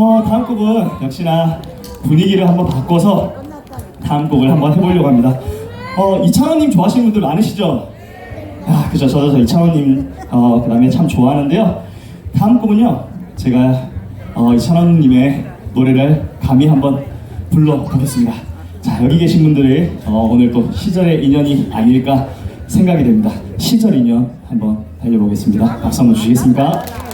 어, 다음 곡은 역시나 분위기를 한번 바꿔서 다음 곡을 한번 해보려고 합니다. 어, 이찬원님 좋아하시는 분들 많으시죠? 아, 그죠. 저도 저 이찬원님, 어, 그 다음에 참 좋아하는데요. 다음 곡은요, 제가 어, 이찬원님의 노래를 감히 한번 불러보겠습니다. 자, 여기 계신 분들이 어, 오늘 또 시절의 인연이 아닐까 생각이 됩니다. 시절 인연 한번 달려보겠습니다. 박수 한번 주시겠습니까?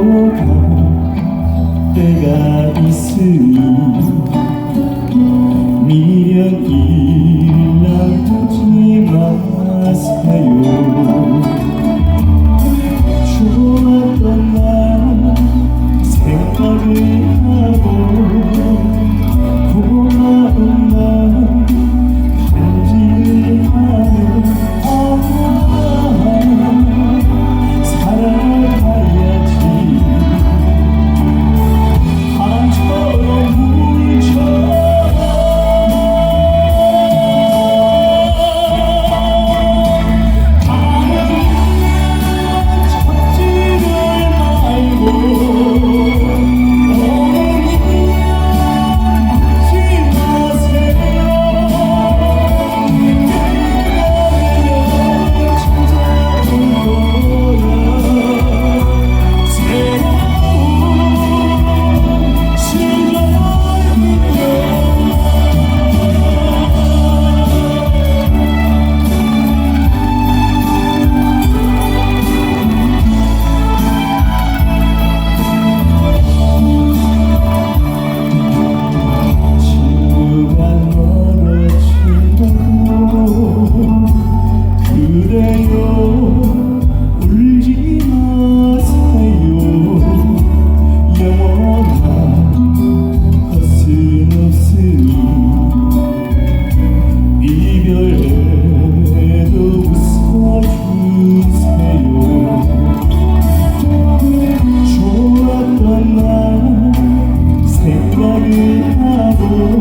갈 때가 있으니 미련 일 하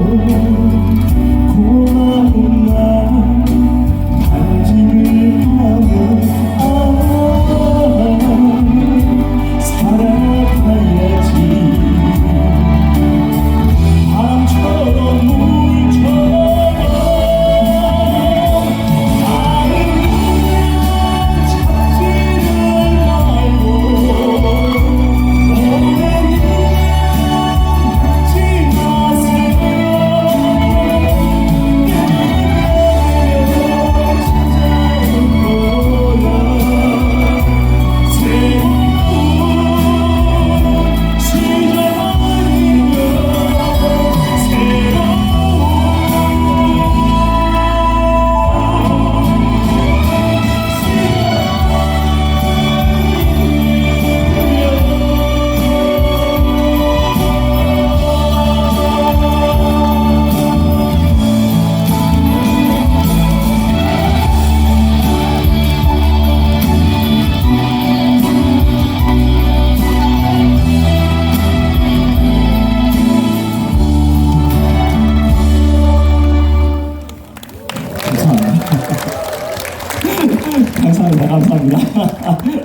감사합니다.